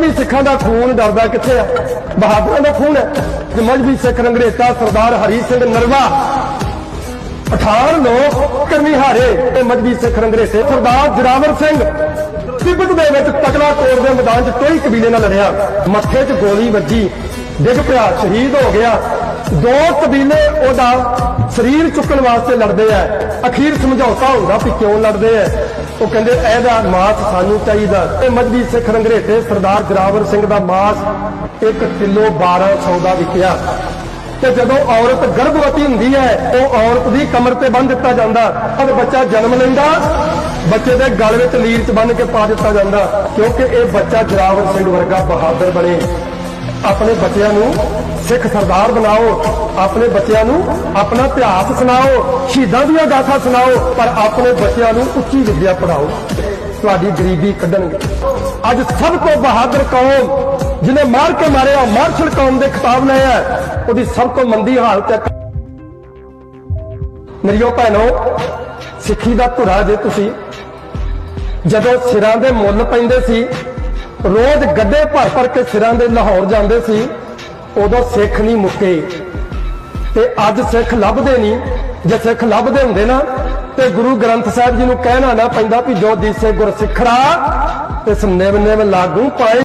ਮਜਬੀ ਸਿੱਖਾਂ ਦਾ ਖੂਨ ਡਰਦਾ ਕਿੱਥੇ ਆ? ਬਹਾਦਰਾਂ ਦਾ ਖੂਨ ਹੈ। ਜੇ ਮਜਬੀ ਸਿੱਖ ਰੰਗਰੇਟਾ ਸਰਦਾਰ ਹਰੀ ਸਿੰਘ ਨਰਵਾ। ਪਠਾਨ ਲੋਕ ਕਰਮੀਹਾਰੇ ਤੇ ਮਜਬੀ ਸਿੱਖ ਰੰਗਰੇਟੇ ਸਰਦਾਰ ਜਰਾਵਰ ਸਿੰਘ। ਤਿੱਬਤ ਦੇ ਵਿੱਚ ਤਕਲਾ ਕੋਟ ਦੇ ਮੈਦਾਨ 'ਚ ਕੋਈ ਕਬੀਲੇ ਨਾਲ ਲੜਿਆ। ਮੱਥੇ 'ਚ ਗੋਲੀ ਵੱਜੀ। ਡਿੱਗ ਪਿਆ, ਸ਼ਹੀਦ ਹੋ ਗਿਆ। ਦੋ ਕਬੀਲੇ ਉਹਦਾ ਸਰੀਰ ਚੁੱਕਣ ਵਾਸਤੇ ਲੜਦੇ ਆ। ਅਖੀਰ ਸਮਝੌਤਾ ਹੁੰਦਾ ਵੀ ਕਿਉਂ ਲੜਦੇ ਆ। ਉਹ ਕਹਿੰਦੇ, ਇਹਦਾ ਮਾਸ ਸਾਨੂੰ ਚਾਹੀਦਾ। ਇਹ ਮਜਬੀ ਸਿੱਖ ਰੰਗਰੇਟੇ ਸਰਦਾਰ ਜਰਾਵਰ ਸਿੰਘ ਦਾ ਮਾਸ 1 ਕਿਲੋ 1200 ਦਾ ਵਿਕਿਆ। ਤੇ ਜਦੋਂ ਔਰਤ ਗਰਭਵਤੀ ਹੁੰਦੀ ਹੈ, ਉਹ ਔਰਤ ਦੀ ਕਮਰ ਤੇ ਬੰਨ ਦਿੱਤਾ ਜਾਂਦਾ। ਜਦ ਬੱਚਾ ਜਨਮ ਲੈਂਦਾ, ਬੱਚੇ ਦੇ ਗਲ ਵਿੱਚ ਲੀਰ ਚ ਬੰਨ ਕੇ ਪਾ ਦਿੱਤਾ ਜਾਂਦਾ। ਕਿਉਂਕਿ ਇਹ ਬੱਚਾ ਜਰਾਵਰ ਸਿੰਘ ਵਰਗਾ ਬਹਾਦਰ ਬਣੇ। ਆਪਣੇ ਬੱਚਿਆਂ ਨੂੰ ਸਿੱਖ ਸਰਦਾਰ ਬਣਾਓ, ਆਪਣੇ ਬੱਚਿਆਂ ਨੂੰ ਆਪਣਾ ਇਤਿਹਾਸ ਸੁਣਾਓ, ਸ਼ਹੀਦਾਂ ਦੀਆਂ ਗਾਥਾ ਸੁਣਾਓ, ਪਰ ਆਪਣੇ ਬੱਚਿਆਂ ਨੂੰ ਉੱਚੀ ਵਿੱਦਿਆ ਪੜਾਓ ਤੁਹਾਡੀ ਗਰੀਬੀ ਕੱਢਣਗੇ। ਅੱਜ ਸਭ ਤੋਂ ਬਹਾਦਰ ਕੌਮ ਜਿਹਨੇ ਮਾਰ ਕੇ ਮਾਰਿਆ, ਮਾਰਸ਼ਲ ਕੌਮ ਦੇ ਖਿਤਾਬ ਲਏ ਆ, ਉਹਦੀ ਸਭ ਤੋਂ ਮੰਦੀ ਹਾਲਤ ਹੈ। ਮੇਰੀਓ ਭੈਣੋ, ਸਿੱਖੀ ਦਾ ਧੁਰਾ ਜੇ ਤੁਸੀਂ ਜਦੋਂ ਸਿਰਾਂ ਦੇ ਮੁੱਲ ਪੈਂਦੇ ਸੀ ਰੋਜ਼ ਗੱਡੇ ਭਰ ਭਰ ਕੇ ਸਿਰਾਂ ਦੇ ਲਾਹੌਰ ਜਾਂਦੇ ਸੀ, ਉਦੋਂ ਸਿੱਖ ਨਹੀਂ ਮੁੱਕੇ। ਤੇ ਅੱਜ ਸਿੱਖ ਲੱਭਦੇ ਨਹੀਂ। ਜੇ ਸਿੱਖ ਲੱਭਦੇ ਹੁੰਦੇ ਨਾ, ਤੇ ਗੁਰੂ ਗ੍ਰੰਥ ਸਾਹਿਬ ਜੀ ਨੂੰ ਕਹਿਣਾ ਨਾ ਪੈਂਦਾ ਵੀ ਜੋ ਦੀਸੇ ਗੁਰ ਸਿੱਖੜਾ ਤੇ ਨਿਵ ਨਿਵ ਲਾਗੂ ਪਾਏ।